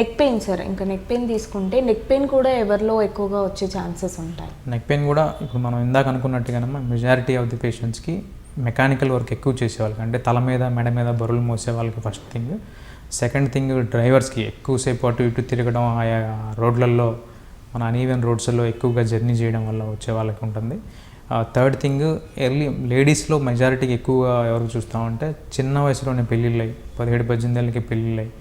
Neck pain sir ఇంకా neck pain తీసుకుంటే neck pain కూడా ఎవరిలో ఎక్కువగా వచ్చే ఛాన్సెస్ ఉంటాయి. నెక్ పెయిన్ కూడా ఇప్పుడు మనం ఇందాక అనుకున్నట్టుగానే మెజారిటీ ఆఫ్ ది పేషెంట్స్కి మెకానికల్ వర్క్ ఎక్కువ చేసేవాళ్ళకి అంటే తల మీద మెడ మీద బరువులు మోసే వాళ్ళకి ఫస్ట్ థింగ్ సెకండ్ థింగ్ డ్రైవర్స్కి ఎక్కువసేపు అటు ఇటు తిరగడం ఆయా రోడ్లలో మన అనీవెన్ రోడ్స్లో ఎక్కువగా జర్నీ చేయడం వల్ల వచ్చే వాళ్ళకి ఉంటుంది. థర్డ్ థింగ్ ఎర్లీ లేడీస్లో మెజారిటీకి ఎక్కువగా ఎవరు చూస్తామంటే చిన్న వయసులోనే పెళ్ళిళ్ళు అయ్యి పదిహేడు పద్దెనిమిది ఏళ్ళకి పెళ్ళిళ్ళు అయ్యి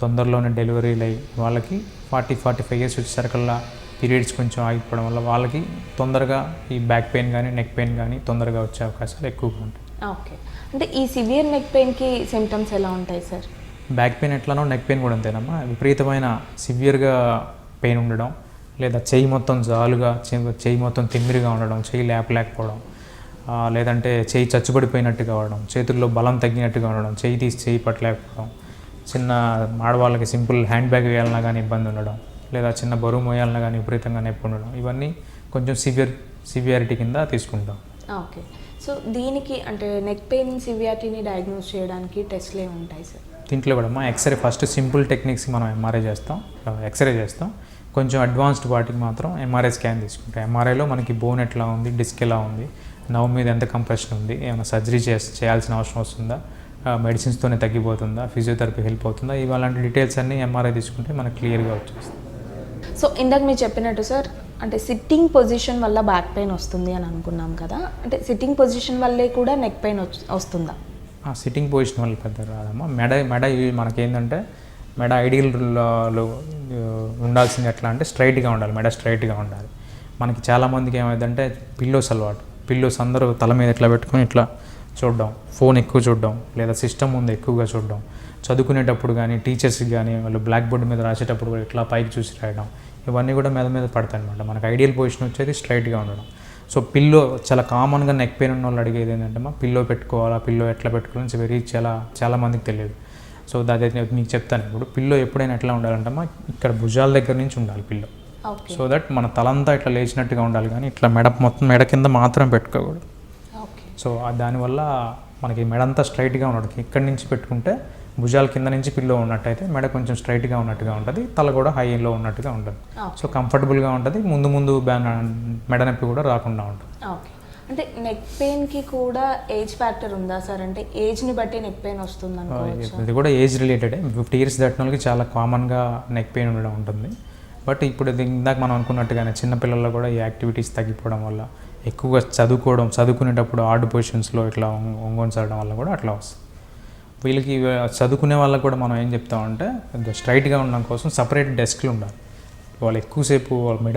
తొందరలోనే డెలివరీలు అయ్యి వాళ్ళకి ఫార్టీ ఫార్టీ ఫైవ్ ఇయర్స్ వచ్చేసరికల్లా పీరియడ్స్ కొంచెం ఆగిపోవడం వల్ల వాళ్ళకి తొందరగా ఈ బ్యాక్ పెయిన్ కానీ నెక్ పెయిన్ కానీ తొందరగా వచ్చే అవకాశాలు ఎక్కువగా ఉంటాయి. ఓకే. అంటే ఈ సివియర్ నెక్ పెయిన్కి సిమ్టమ్స్ ఎలా ఉంటాయి సార్ బ్యాక్ పెయిన్ ఎట్లానో నెక్ పెయిన్ కూడా అంతేనమ్మా. విపరీతమైన సివియర్గా పెయిన్ ఉండడం లేదా చెయ్యి మొత్తం జాలుగా చెయ్యి మొత్తం తిమ్మిరిగా ఉండడం చెయ్యి లేపలేకపోవడం లేదంటే చెయ్యి చచ్చుబడిపోయినట్టు కావడం చేతుల్లో బలం తగ్గినట్టుగా ఉండడం చెయ్యి తీసి చెయ్యి పట్టలేకపోవడం చిన్న ఆడవాళ్ళకి సింపుల్ హ్యాండ్ బ్యాగ్ వేయాలన్నా కానీ ఇబ్బంది ఉండడం లేదా చిన్న బరువు మోయాలన్నా కానీ విపరీతంగా నొప్పి ఉండడం ఇవన్నీ కొంచెం సివియర్ సివియారిటీ కింద తీసుకుంటాం. ఓకే. సో దీనికి అంటే నెక్ పెయిన్ సివియారిటీని డయాగ్నోస్ చేయడానికి టెస్ట్లు ఏమి ఉంటాయి సార్? దీంట్లో కూడా మా ఎక్స్రే ఫస్ట్ సింపుల్ టెక్నిక్స్ మనం ఎంఆర్ఐ చేస్తాం ఎక్స్రే చేస్తాం. కొంచెం అడ్వాన్స్డ్ వాటికి మాత్రం ఎంఆర్ఐ స్కాన్ తీసుకుంటాం. ఎంఆర్ఐలో మనకి బోన్ ఎట్లా ఉంది డిస్క్ ఎలా ఉంది నవ్వు మీద ఎంత కంప్రెషన్ ఉంది ఏమైనా సర్జరీ చేయాల్సిన అవసరం వస్తుందా మెడిసిన్స్తోనే తగ్గిపోతుందా? ఫిజియోథెరపీ హెల్ప్ అవుతుందా? ఇవాళంటి డీటెయిల్స్ అన్నీ ఎంఆర్ఐ తీసుకుంటే మనకు క్లియర్గా వచ్చేస్తుంది సో ఇందాక మీరు చెప్పినట్టు సార్ అంటే సిట్టింగ్ పొజిషన్ వల్ల బ్యాక్ పెయిన్ వస్తుంది అని అనుకున్నాం కదా? అంటే సిట్టింగ్ పొజిషన్ వల్లే కూడా నెక్ పెయిన్ వస్తుందా? ఆ సిట్టింగ్ పొజిషన్ వల్ల పెద్ద రాదమ్మా. మెడ మెడ ఇవి మనకేంటంటే మెడ ఐడియల్లో ఉండాల్సింది ఎట్లా అంటే స్ట్రైట్గా ఉండాలి. మెడ స్ట్రైట్గా ఉండాలి. మనకి చాలామందికి ఏమైందంటే పిల్లోస్ అలవాటు. పిల్లోస్ అందరూ తల మీద ఇట్లా పెట్టుకొని ఇట్లా చూడడం. ఫోన్ ఎక్కువ చూడడం. లేదా సిస్టమ్ ముందు ఎక్కువగా చూడడం. చదువుకునేటప్పుడు కానీ టీచర్స్కి కానీ వాళ్ళు బ్లాక్ బోర్డ్ మీద రాసేటప్పుడు కూడా ఇట్లా పైకి చూసి రాయడం. ఇవన్నీ కూడా మీద మీద పడతాయి అనమాట మనకి ఐడియల్ పొజిషన్ వచ్చేది స్ట్రైట్గా ఉండడం. సో పిల్లో చాలా కామన్గా నెక్ పెయిన్ ఉన్న వాళ్ళు అడిగేది ఏంటంటే మా పిల్లో పెట్టుకోవాలా? పిల్లో ఎట్లా పెట్టుకోవాలని వెరీ చాలా చాలా మందికి తెలియదు. సో దాని మీకు చెప్తాను. ఇప్పుడు పిల్లో ఎప్పుడైనా ఎట్లా ఉండాలంటే మా ఇక్కడ భుజాల దగ్గర నుంచి ఉండాలి పిల్లో సో దట్ మన తలంతా ఇట్లా లేచినట్టుగా ఉండాలి కానీ ఇట్లా మెడ మొత్తం మెడ కింద మాత్రం పెట్టుకోకూడదు. సో దానివల్ల మనకి మెడ అంతా స్ట్రైట్గా ఉండదు ఇక్కడి నుంచి పెట్టుకుంటే భుజాల కింద నుంచి పిల్లో ఉన్నట్టయితే మెడ కొంచెం స్ట్రైట్గా ఉన్నట్టుగా ఉంటుంది తల కూడా హైలో ఉన్నట్టుగా ఉంటుంది. సో కంఫర్టబుల్గా ఉంటుంది ముందు ముందు మెడ నొప్పి కూడా రాకుండా ఉంటుంది. ఓకే. అంటే నెక్ పెయిన్కి కూడా ఏజ్ ఫ్యాక్టర్ ఉందా సార్? అంటే ఏజ్ని బట్టి నెక్ పెయిన్ వస్తుంది ఇది కూడా ఏజ్ రిలేటెడ్. ఫిఫ్టీ ఇయర్స్ దాటిన వాళ్ళకి చాలా కామన్గా నెక్ పెయిన్ ఉండడం ఉంటుంది. బట్ ఇప్పుడు ఇది ఇందాక మనం అనుకున్నట్టుగానే చిన్నపిల్లల్లో కూడా ఈ యాక్టివిటీస్ తగ్గిపోవడం వల్ల ఎక్కువగా చదువుకోవడం చదువుకునేటప్పుడు ఆర్డ్ పొజిషన్స్లో ఇట్లా ఒంగ- వల్ల కూడా అట్లా వస్తుంది. వీళ్ళకి చదువుకునే వాళ్ళకి కూడా మనం ఏం చెప్తామంటే స్ట్రైట్గా ఉండడం కోసం సపరేట్ డెస్క్లు ఉండాలి. వాళ్ళు ఎక్కువసేపు వాళ్ళ మెడ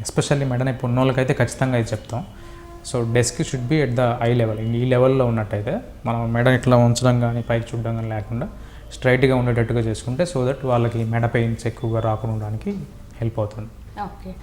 ఎస్పెషల్లీ మెడ నొప్పి ఉన్న వాళ్ళకైతే ఖచ్చితంగా ఇది చెప్తాం. So desk should be at the eye level ఈ లెవెల్లో ఉన్నట్టయితే మనం మెడ ఇట్లా ఉంచడం కానీ పైకి చూడడం కానీ లేకుండా స్ట్రైట్గా ఉండేటట్టుగా చేసుకుంటే సో దట్ వాళ్ళకి మెడ పెయిన్స్ ఎక్కువగా రాకుండా ఉండడానికి హెల్ప్ అవుతుంది. ఓకే.